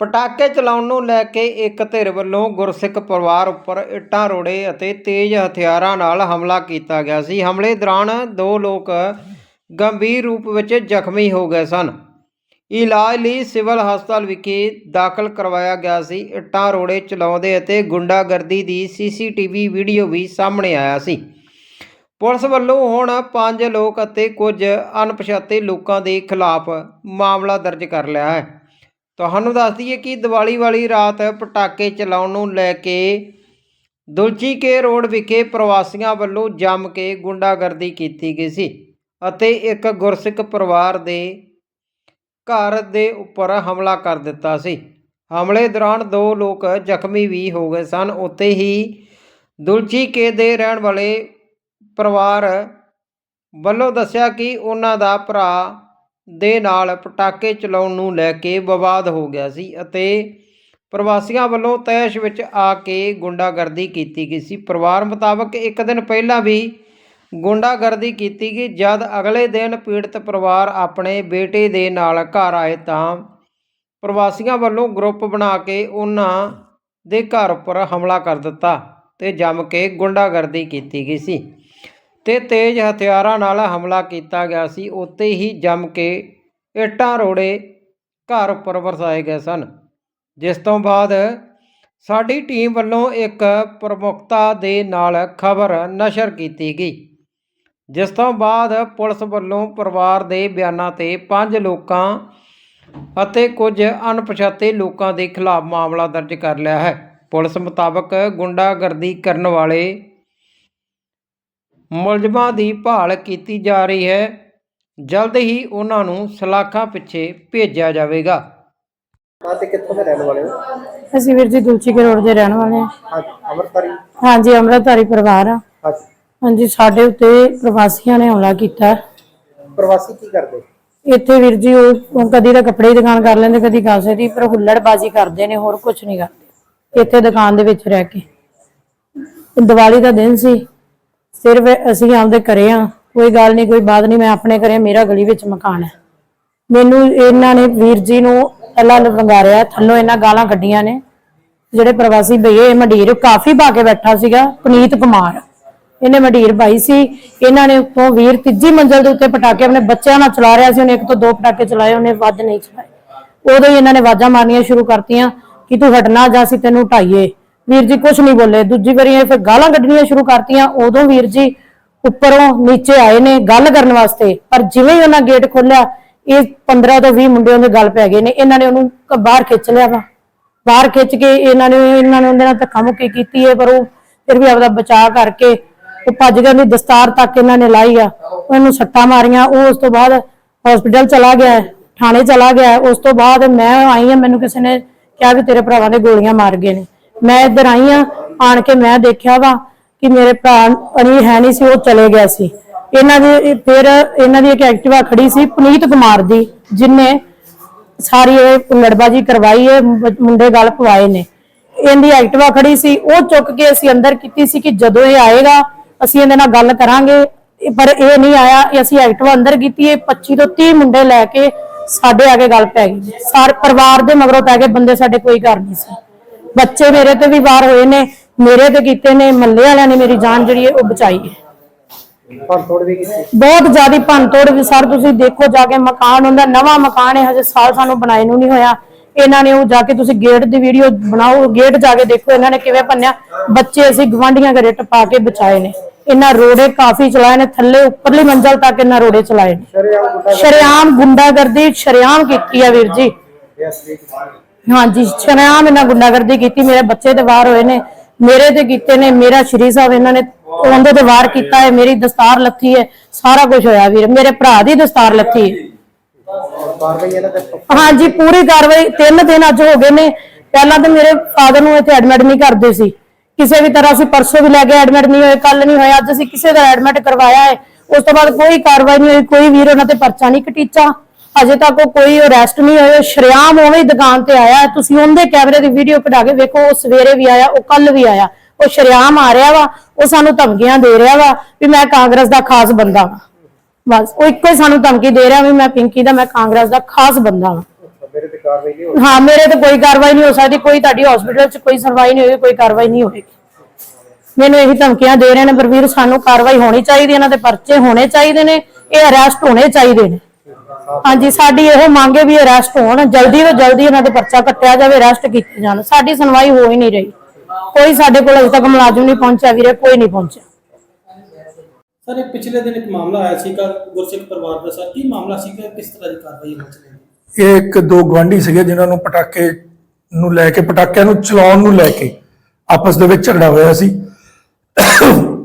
ਪਟਾਕੇ ਚਲਾਉਣ ਨੂੰ ਲੈ ਕੇ ਇੱਕ ਧਿਰ ਵੱਲੋਂ ਗੁਰਸਿੱਖ ਪਰਿਵਾਰ ਉੱਪਰ ਇੱਟਾਂ, ਰੋੜੇ ਅਤੇ ਤੇਜ਼ ਹਥਿਆਰਾਂ ਨਾਲ ਹਮਲਾ ਕੀਤਾ ਗਿਆ ਸੀ। ਹਮਲੇ ਦੌਰਾਨ ਦੋ ਲੋਕ ਗੰਭੀਰ ਰੂਪ ਵਿੱਚ ਜ਼ਖਮੀ ਹੋ ਗਏ ਸਨ। ਇਲਾਜ ਲਈ ਸਿਵਲ ਹਸਪਤਾਲ ਵਿਖੇ ਦਾਖਲ ਕਰਵਾਇਆ ਗਿਆ ਸੀ। ਇੱਟਾਂ, ਰੋੜੇ ਚਲਾਉਂਦੇ ਅਤੇ ਗੁੰਡਾਗਰਦੀ ਦੀ ਸੀਸੀਟੀਵੀ ਵੀਡੀਓ ਵੀ ਸਾਹਮਣੇ ਆਇਆ ਸੀ। ਪੁਲਿਸ ਵੱਲੋਂ ਹੁਣ ਪੰਜ ਲੋਕ ਅਤੇ ਕੁਝ ਅਣਪਛਾਤੇ ਲੋਕਾਂ ਦੇ ਖਿਲਾਫ ਮਾਮਲਾ ਦਰਜ ਕਰ ਲਿਆ ਹੈ। ਤੁਹਾਨੂੰ ਦੱਸ ਦਈਏ ਕਿ ਦੀਵਾਲੀ ਵਾਲੀ ਰਾਤ ਪਟਾਕੇ ਚਲਾਉਣ ਨੂੰ ਲੈ ਕੇ ਦੁਲਚੀ ਕੇ ਰੋਡ ਵਿਖੇ ਪ੍ਰਵਾਸੀਆਂ ਵੱਲੋਂ ਜੰਮ ਕੇ ਗੁੰਡਾਗਰਦੀ ਕੀਤੀ ਗਈ ਸੀ ਅਤੇ ਇੱਕ ਗੁਰਸਿੱਖ ਪਰਿਵਾਰ ਦੇ ਘਰ ਦੇ ਉੱਪਰ ਹਮਲਾ ਕਰ ਦਿੱਤਾ ਸੀ। ਹਮਲੇ ਦੌਰਾਨ ਦੋ ਲੋਕ ਜ਼ਖਮੀ ਵੀ ਹੋ ਗਏ ਸਨ। ਉੱਤੇ ਹੀ ਦੁਲਚੀ ਕੇ ਦੇ ਰਹਿਣ ਵਾਲੇ ਪਰਿਵਾਰ ਵੱਲੋਂ ਦੱਸਿਆ ਕਿ ਉਹਨਾਂ ਦਾ ਭਰਾ ਦੇ ਨਾਲ ਪਟਾਕੇ ਚਲਾਉਣ ਨੂੰ ਲੈ ਕੇ ਵਿਵਾਦ ਹੋ ਗਿਆ ਸੀ ਅਤੇ ਪ੍ਰਵਾਸੀਆਂ ਵੱਲੋਂ ਤੈਸ਼ ਵਿੱਚ ਆ ਕੇ ਗੁੰਡਾਗਰਦੀ ਕੀਤੀ ਗਈ ਸੀ। ਪਰਿਵਾਰ ਮੁਤਾਬਕ ਇੱਕ ਦਿਨ ਪਹਿਲਾਂ ਵੀ ਗੁੰਡਾਗਰਦੀ ਕੀਤੀ ਗਈ, ਜਦ ਅਗਲੇ ਦਿਨ ਪੀੜਤ ਪਰਿਵਾਰ ਆਪਣੇ ਬੇਟੇ ਦੇ ਨਾਲ ਘਰ ਆਏ ਤਾਂ ਪ੍ਰਵਾਸੀਆਂ ਵੱਲੋਂ ਗਰੁੱਪ ਬਣਾ ਕੇ ਉਹਨਾਂ ਦੇ ਘਰ ਉੱਪਰ ਹਮਲਾ ਕਰ ਦਿੱਤਾ ਤੇ ਜੰਮ ਕੇ ਗੁੰਡਾਗਰਦੀ ਕੀਤੀ ਗਈ ਸੀ। ਤੇ ਤੇਜ਼ ਹਥਿਆਰਾਂ ਨਾਲ ਹਮਲਾ ਕੀਤਾ ਗਿਆ ਸੀ। ਉੱਤੇ ਹੀ ਜੰਮ ਕੇ ਇੱਟਾਂ ਰੋੜੇ ਘਰ ਉੱਪਰ ਵਰਸਾਏ ਗਏ ਸਨ। ਜਿਸ ਤੋਂ ਬਾਅਦ ਸਾਡੀ ਟੀਮ ਵੱਲੋਂ ਇੱਕ ਪ੍ਰਮੁਖਤਾ ਦੇ ਨਾਲ ਖਬਰ ਨਸ਼ਰ ਕੀਤੀ ਗਈ। ਜਿਸ ਤੋਂ ਬਾਅਦ ਪੁਲਿਸ ਵੱਲੋਂ ਪਰਿਵਾਰ ਦੇ ਬਿਆਨਾਂ ਤੇ ਪੰਜ ਲੋਕਾਂ ਅਤੇ ਕੁਝ ਅਣਪਛਾਤੇ ਲੋਕਾਂ ਦੇ ਖਿਲਾਫ ਮਾਮਲਾ ਦਰਜ ਕਰ ਲਿਆ ਹੈ। ਪੁਲਿਸ ਮੁਤਾਬਕ ਗੁੰਡਾਗਰਦੀ ਕਰਨ ਵਾਲੇ ਮੁਲਜ਼ਮਾਂ ਦੀ ਭਾਲ ਕੀਤੀ ਜਾ ਰਹੀ ਹੈ। ਜਲਦ ਹੀ ਉਹਨਾਂ ਨੂੰ ਸਲਾਖਾਂ ਪਿੱਛੇ ਭੇਜਿਆ ਜਾਵੇਗਾ। ਹਾਂ ਤੇ ਕਿੱਥੋਂ ਦੇ ਰਹਿਣ ਵਾਲੇ ਹੋ? ਅਸੀਂ ਵੀਰ ਜੀ ਦੁਲਚੀ ਕੇ ਰੋਡ ਦੇ ਰਹਿਣ ਵਾਲੇ ਹਾਂ। ਹਾਂ ਅਮਰਤਾਰੀ ਹਾਂਜੀ ਅੰਮ੍ਰਿਤਧਾਰੀ ਪਰਿਵਾਰ ਆ। ਹਾਂ ਹਾਂਜੀ ਸਾਡੇ ਉੱਤੇ ਪ੍ਰਵਾਸੀਆਂ ਨੇ ਹਮਲਾ ਕੀਤਾ। ਪ੍ਰਵਾਸੀ ਕੀ ਕਰਦੇ? ਇੱਥੇ ਵੀਰ ਜੀ ਉਹ ਉਹ ਕਦੀ ਤਾਂ ਕੱਪੜੇ ਦੀ ਦੁਕਾਨ ਕਰ ਲੈਂਦੇ ਕਦੀ ਕਾਸੇ ਦੀ ਪਰ ਹੁੱਲੜਬਾਜ਼ੀ ਕਰਦੇ ਨੇ ਹੋਰ ਕੁਝ ਨਹੀਂ ਕਰਦੇ। ਇੱਥੇ ਦੁਕਾਨ ਦੇ ਵਿੱਚ ਰਹਿ ਕੇ। ਦੀਵਾਲੀ ਦਾ ਦਿਨ ਸੀ। ਸਿਰਫ ਅਸੀਂ ਆਪਦੇ ਘਰੇ ਆ, ਕੋਈ ਗੱਲ ਨਹੀਂ, ਕੋਈ ਬਾਤ ਨਹੀਂ, ਮੈਂ ਆਪਣੇ ਘਰੇ, ਮੇਰਾ ਗਲੀ ਵਿੱਚ ਮਕਾਨ ਹੈ। ਮੈਨੂੰ ਇਹਨਾਂ ਨੇ ਵੀਰ ਜੀ ਨੂੰ ਪਹਿਲਾਂ ਵੰਗਾਰਿਆ, ਥੱਲੋਂ ਇਹਨਾਂ ਗਾਲਾਂ ਕੱਢੀਆਂ ਨੇ। ਜਿਹੜੇ ਪ੍ਰਵਾਸੀ ਭਈਏ ਮਡੀਰ ਕਾਫੀ ਪਾ ਕੇ ਬੈਠਾ ਸੀਗਾ, ਪੁਨੀਤ ਕੁਮਾਰ। ਇਹਨੇ ਮਡੀਰ ਪਾਈ ਸੀ, ਇਹਨਾਂ ਨੇ ਉੱਤੋਂ ਵੀਰ ਤੀਜੀ ਮੰਜ਼ਲ ਦੇ ਉੱਤੇ ਪਟਾਕੇ ਆਪਣੇ ਬੱਚਿਆਂ ਨਾਲ ਚਲਾ ਰਿਹਾ ਸੀ, ਉਹਨੇ ਇੱਕ ਤੋਂ ਦੋ ਪਟਾਕੇ ਚਲਾਏ, ਉਹਨੇ ਵੱਧ ਨਹੀਂ ਚਲਾਏ। ਉਦੋਂ ਹੀ ਇਹਨਾਂ ਨੇ ਆਵਾਜ਼ਾਂ ਮਾਰਨੀਆਂ ਸ਼ੁਰੂ ਕਰਤੀਆਂ ਕਿ ਤੂੰ ਹਟਣਾ ਜਾਂ ਅਸੀਂ ਤੈਨੂੰ ਢਾਈਏ ਵੀਰ ਜੀ ਕੁਝ ਨਹੀਂ ਬੋਲੇ। ਦੂਜੀ ਵਾਰੀ ਇਹ ਫਿਰ ਗਾਲਾਂ ਕੱਢਣੀਆਂ ਸ਼ੁਰੂ ਕਰਤੀਆਂ। ਉਦੋਂ ਵੀਰ ਜੀ ਉੱਪਰੋਂ ਨੀਚੇ ਆਏ ਨੇ ਗੱਲ ਕਰਨ ਵਾਸਤੇ। ਪਰ ਜਿਵੇਂ ਹੀ ਉਹਨਾਂ ਗੇਟ ਖੋਲਿਆ ਇਹ 15 ਤੋਂ 20 ਮੁੰਡੇ ਉਹਦੇ ਗੱਲ ਪੈ ਗਏ ਨੇ। ਇਹਨਾਂ ਨੇ ਉਹਨੂੰ ਕ- ਬਾਹਰ ਖਿੱਚ ਲਿਆ ਵਾ। ਬਾਹਰ ਖਿੱਚ ਕੇ ਇਹਨਾਂ ਨੇ ਇਹਨਾਂ ਨੇ ਉਹਦੇ ਨਾਲ ਧੱਕਾ ਮੁੱਕੀ ਕੀਤੀ ਹੈ ਪਰ ਉਹ ਫਿਰ ਵੀ ਆਪਦਾ ਬਚਾਅ ਕਰਕੇ ਉਹ ਭੱਜ ਗਿਆ ਦੀ ਦਸਤਾਰ ਤੱਕ ਇਹਨਾਂ ਨੇ ਲਾਈ ਆ। ਉਹਨੂੰ ਸੱਟਾਂ ਮਾਰੀਆਂ। ਉਹ ਉਸ ਤੋਂ ਬਾਅਦ ਹਸਪੀਟਲ ਚਲਾ ਗਿਆ ਹੈ, ਥਾਣੇ ਚਲਾ ਗਿਆ। ਹੈ। ਉਸ ਤੋਂ ਬਾਅਦ ਮੈਂ ਆਈ ਆ ਮੈਨੂੰ ਕਿਸੇ ਨੇ ਕਿਹਾ ਵੀ ਤੇਰੇ ਭਰਾਵਾਂ ਦੇ ਗੋਲੀਆਂ ਮਾਰ ਗਏ ਨੇ। ਮੈਂ ਇੱਧਰ ਆਈ ਆ, ਆਣ ਕੇ ਮੈਂ ਦੇਖਿਆ ਵਾ ਕਿ ਮੇਰੇ ਭਰਾ ਅਣੀ ਹੈ ਨਹੀਂ ਸੀ, ਉਹ ਚਲੇ ਗਿਆ ਸੀ। ਇਹਨਾਂ ਦੀ, ਫਿਰ ਇਹਨਾਂ ਦੀ ਇੱਕ ਐਕਟਿਵਾ ਖੜੀ ਸੀ ਪੁਨੀਤ ਕੁਮਾਰ ਦੀ, ਜਿਨੇ ਸਾਰੀ ਇਹ ਲੜਬਾਜੀ ਕਰਵਾਈ ਹੈ ਮੁੰਡੇ ਗੱਲ ਪਵਾਏ ਨੇ। ਇਹਦੀ ਐਕਟਿਵਾ ਖੜੀ ਸੀ, ਉਹ ਚੁੱਕ ਕੇ ਅਸੀਂ ਅੰਦਰ ਕੀਤੀ ਸੀ ਕਿ ਜਦੋਂ ਇਹ ਆਏਗਾ, ਅਸੀਂ ਇਹਦੇ ਨਾਲ ਗੱਲ ਕਰਾਂਗੇ। ਪਰ ਇਹ ਨਹੀਂ ਆਇਆ ਅਸੀਂ ਐਕਟਿਵਾ ਅੰਦਰ ਕੀਤੀ ਹੈ 25 ਤੋਂ 30 ਮੁੰਡੇ ਲੈ ਕੇ ਸਾਡੇ ਆ ਕੇ ਗੱਲ ਪੈ ਗਈ। ਸਾਰੇ, ਪਰਿਵਾਰ ਦੇ ਮਗਰੋਂ ਪੈ ਗਏ ਬੰਦੇ ਸਾਡੇ ਕੋਈ ਘਰ ਨਹੀਂ ਸੀ। ਬੱਚੇ ਮੇਰੇ ਤੇ ਵੀ ਵਾਰ ਹੋਏ ਨੇ ਮੇਰੇ ਤੇ ਕੀਤੇ ਨੇ ਮੱਲੇ ਵਾਲਿਆਂ ਨੇ ਮੇਰੀ ਜਾਨ ਜਿਹੜੀ ਹੈ ਉਹ ਬਚਾਈ ਹੈ। ਵੀ ਕੀਤੀ। ਬਹੁਤ ਜ਼ਿਆਦਾ ਭੰਨਤੋੜ ਵੀ ਸਰ ਤੁਸੀਂ ਦੇਖੋ ਜਾ ਕੇ ਮਕਾਨ ਹੁੰਦਾ ਨਵਾਂ ਮਕਾਨ ਹੈ ਹਜੇ ਸਾਲ ਸਾਨੂੰ ਬਣਾਏ ਨੂੰ ਨਹੀਂ ਹੋਇਆ। ਇਹਨਾਂ ਨੇ ਉਹ ਜਾ ਕੇ ਤੁਸੀਂ ਗੇਟ ਦੀ ਵੀਡੀਓ ਬਣਾਓ ਗੇਟ ਜਾ ਕੇ ਦੇਖੋ ਇਹਨਾਂ ਨੇ ਕਿਵੇਂ ਭੰਨਿਆ। ਬੱਚੇ ਅਸੀਂ ਗਵਾਂਢੀਆਂ ਘਰੇ ਟਪਾ ਕੇ ਬਚਾਏ ਨੇ। ਇਹਨਾਂ ਰੋੜੇ ਕਾਫੀ ਚਲਾਏ ਨੇ ਥੱਲੇ ਉੱਪਰਲੀ ਮੰਜ਼ਲ ਤੱਕ ਇਹਨਾਂ ਰੋੜੇ ਚਲਾਏ ਨੇ। ਸ਼ਰੇਆਮ ਗੁੱਡਾ ਸ਼ਰੇਆਮ ਗੁੰਡਾਗਰਦੀ ਸ਼ਰੇਆਮ ਕੀਤੀ ਆ ਵੀਰ ਜੀ। ਹਾਂਜੀ, ਸ਼ਰੇਆਮ ਇਹਨਾਂ ਗੁੰਡਾਗਰਦੀ ਕੀਤੀ, ਮੇਰੇ ਬੱਚੇ ਤੇ ਵਾਰ ਹੋਏ ਨੇ, ਮੇਰੇ ਤੇ ਕੀਤੇ ਨੇ, ਮੇਰਾ ਸ਼੍ਰੀ ਸਾਹਿਬ ਇਹਨਾਂ ਨੇ ਉਹਦੇ ਤੇ ਵਾਰ ਕੀਤਾ ਹੈ, ਮੇਰੀ ਦਸਤਾਰ ਲੱਥੀ ਹੈ, ਸਾਰਾ ਕੁਝ ਹੋਇਆ ਵੀਰ, ਮੇਰੇ ਭਰਾ ਦੀ ਦਸਤਾਰ ਲੱਥੀ ਹਾਂਜੀ, ਪੂਰੀ ਕਾਰਵਾਈ, ਤਿੰਨ ਦਿਨ ਅੱਜ ਹੋ ਗਏ ਨੇ, ਪਹਿਲਾਂ ਤਾਂ ਮੇਰੇ ਫਾਦਰ ਨੂੰ ਇੱਥੇ ਐਡਮਿਟ ਨਹੀਂ ਕਰਦੇ ਸੀ, ਕਿਸੇ ਵੀ ਤਰ੍ਹਾਂ ਅਸੀਂ ਪਰਸੋਂ ਵੀ ਲੈ ਕੇ ਐਡਮਿਟ ਨਹੀਂ ਹੋਏ ਕੱਲ ਨਹੀਂ ਹੋਇਆ ਅੱਜ ਅਸੀਂ ਕਿਸੇ ਦਾ ਐਡਮਿਟ ਕਰਵਾਇਆ ਹੈ, ਉਸ ਤੋਂ ਬਾਅਦ ਕੋਈ ਕਾਰਵਾਈ ਨਹੀਂ ਹੋਈ, ਕੋਈ ਵੀਰ ਉਹਨਾਂ ਤੇ ਪਰਚਾ ਨਹੀਂ ਕਟੀਚਾ। ਅਜੇ ਤੱਕ ਉਹ ਕੋਈ ਅਰੈਸਟ ਨਹੀਂ ਹੋਇਆ ਸ਼ਰਿਆਮ ਉਵੇਂ ਦੁਕਾਨ ਤੇ ਆਇਆ। ਤੁਸੀਂ ਉਹਦੇ ਕੈਮਰੇ ਦੀ ਵੀਡੀਓ ਕਢਾ ਕੇ ਵੇਖੋ ਉਹ ਸਵੇਰੇ ਵੀ ਆਇਆ ਉਹ ਕੱਲ ਵੀ ਆਇਆ। ਉਹ ਸ਼ਰਿਆਮ ਆ ਰਿਹਾ ਵਾ ਉਹ ਸਾਨੂੰ ਧਮਕੀਆਂ ਦੇ ਰਿਹਾ ਵਾ ਵੀ ਮੈਂ ਕਾਂਗਰਸ ਦਾ ਖਾਸ ਬੰਦਾ ਵਾਂ। ਬਸ ਉਹ ਇੱਕੋ ਹੀ ਸਾਨੂੰ ਧਮਕੀ ਦੇ ਰਿਹਾ ਵੀ ਮੈਂ ਪਿੰਕੀ ਦਾ ਮੈਂ ਕਾਂਗਰਸ ਦਾ ਖਾਸ ਬੰਦਾ ਵਾਂ। ਮੇਰੇ ਤੇ ਕਾਰਵਾਈ ਨਹੀਂ ਹੋਈ ਹਾਂ ਮੇਰੇ ਤੇ ਕੋਈ ਕਾਰਵਾਈ ਨਹੀਂ ਹੋ ਸਕਦੀ ਕੋਈ ਤੁਹਾਡੀ ਹਸਪੀਟਲ 'ਚ ਕੋਈ ਸੁਣਵਾਈ ਨਹੀਂ ਹੋਈ ਕੋਈ ਕਾਰਵਾਈ ਨਹੀਂ ਹੋਏਗੀ। ਮੈਨੂੰ ਇਹੀ ਧਮਕੀਆਂ ਦੇ ਰਹੇ ਨੇ ਬਰਵੀਰ ਸਾਨੂੰ ਕਾਰਵਾਈ ਹੋਣੀ ਚਾਹੀਦੀ ਇਹਨਾਂ ਦੇ ਪਰਚੇ ਹੋਣੇ ਚਾਹੀਦੇ ਨੇ ਇਹ ਅਰੈਸਟ ਹੋਣੇ ਚਾਹੀਦੇ ਨੇ। ਹਾਂਜੀ ਸਾਡੀ ਇਹ ਮੰਗ ਹੈ ਵੀ ਅਰੈਸਟ ਹੋਣ ਜਲਦੀ ਤੋਂ ਜਲਦੀ ਇਹਨਾਂ ਦੇ ਪਰਚਾ ਕੱਟਿਆ ਜਾਵੇ ਅਰੈਸਟ ਕੀਤੇ ਜਾਣ। ਸਾਡੀ ਸੁਣਵਾਈ ਹੋ ਹੀ ਨਹੀਂ ਰਹੀ। ਕੋਈ ਸਾਡੇ ਕੋਲ ਅਜੇ ਤੱਕ ਮੁਲਾਜ਼ਮ ਨਹੀਂ ਪਹੁੰਚਿਆ ਵੀਰੇ ਕੋਈ ਨਹੀਂ ਪਹੁੰਚਿਆ। ਸਰ ਇਹ ਪਿਛਲੇ ਦਿਨ ਇੱਕ ਮਾਮਲਾ ਆਇਆ ਸੀਗਾ ਗੁਰਸਿੱਖ ਪਰਿਵਾਰ ਦਾ। ਸਰ ਕੀ ਮਾਮਲਾ ਸੀਗਾ? ਕਿਸ ਤਰ੍ਹਾਂ ਦੀ ਕਾਰਵਾਈ ਹੋਣੀ ਚਾਹੀਦੀ? ਇਹ ਇੱਕ ਦੋ ਗਵਾਂਢੀ ਸੀਗੇ ਜਿਨ੍ਹਾਂ ਨੂੰ ਪਟਾਕੇ ਨੂੰ ਲੈ ਕੇ ਪਟਾਕਿਆਂ ਨੂੰ ਚਲਾਉਣ ਨੂੰ ਲੈ ਕੇ ਆਪਸ ਦੇ ਵਿੱਚ ਝਗੜਾ ਹੋਇਆ ਸੀ।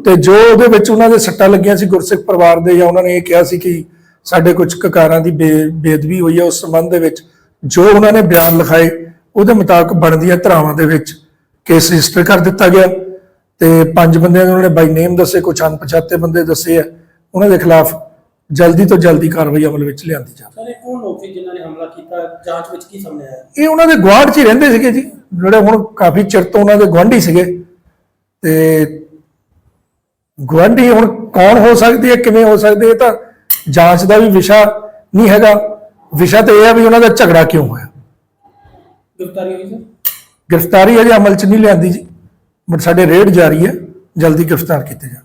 ਤੇ ਜੋ ਉਹਦੇ ਵਿੱਚ ਉਹਨਾਂ ਦੇ ਸੱਟਾਂ ਲੱਗੀਆਂ ਸੀ ਗੁਰਸਿੱਖ ਪਰਿਵਾਰ ਦੇ ਜਾਂ ਉਹਨਾਂ ਨੇ ਇਹ ਕਿਹਾ ਸੀ ਕਿ ਸਾਡੇ ਕੁਝ ਕਕਾਰਾਂ ਦੀ ਬੇ- ਬੇਅਦਬੀ ਹੋਈ ਹੈ ਉਸ ਸੰਬੰਧ ਦੇ ਵਿੱਚ ਜੋ ਉਹਨਾਂ ਨੇ ਬਿਆਨ ਲਿਖਾਏ ਉਹਦੇ ਮੁਤਾਬਕ ਬਣਦੀਆਂ ਧਰਾਵਾਂ ਦੇ ਵਿੱਚ ਕੇਸ ਰਜਿਸਟਰ ਕਰ ਦਿੱਤਾ ਗਿਆ। ਤੇ ਪੰਜ ਬੰਦਿਆਂ ਦੇ ਉਹਨਾਂ ਨੇ ਬਾਈ ਨੇਮ ਦੱਸੇ ਕੁਝ ਅਣਪਛਾਤੇ ਬੰਦੇ ਦੱਸੇ ਆ। ਉਹਨਾਂ ਦੇ ਖਿਲਾਫ ਜਲਦੀ ਤੋਂ ਜਲਦੀ ਕਾਰਵਾਈ ਅਮਲ ਵਿੱਚ ਲਿਆਂਦੀ ਜਾਵੇ। ਸਰ ਇਹ ਕੌਣ ਲੋਕ ਸੀ ਜਿਨ੍ਹਾਂ ਨੇ ਹਮਲਾ ਕੀਤਾ? ਜਾਂਚ ਵਿੱਚ ਕੀ ਸਾਹਮਣੇ ਆਇਆ? ਇਹ ਉਹਨਾਂ ਦੇ ਗੁਆਂਢ 'ਚ ਹੀ ਰਹਿੰਦੇ ਸੀਗੇ ਜੀ। ਜਿਹੜੇ ਹੁਣ ਕਾਫੀ ਚਿਰ ਤੋਂ ਉਹਨਾਂ ਦੇ ਗੁਆਂਢੀ ਸੀਗੇ। ਤੇ ਗੁਆਂਢੀ ਹੁਣ ਕੌਣ ਹੋ ਸਕਦੀ ਹੈ ਕਿਵੇਂ ਹੋ ਸਕਦੀ ਇਹ ਤਾਂ ਜਾਂਚ ਦਾ ਵੀ ਵਿਸ਼ਾ ਨਹੀਂ ਹੈਗਾ। ਵਿਸ਼ਾ ਤਾਂ ਇਹ ਹੈ ਵੀ ਉਹਨਾਂ ਦਾ ਝਗੜਾ ਕਿਉਂ ਹੋਇਆ? ਗ੍ਰਿਫਤਾਰੀ ਹੋਈ ਸਰ? ਗ੍ਰਿਫਤਾਰੀ ਅਜੇ ਅਮਲ 'ਚ ਨਹੀਂ ਲਿਆਂਦੀ ਜੀ। ਬਟ ਸਾਡੇ ਰੇਡ ਜਾਰੀ ਹੈ। ਜਲਦੀ ਗ੍ਰਿਫਤਾਰ ਕੀਤੇ ਜਾਣ।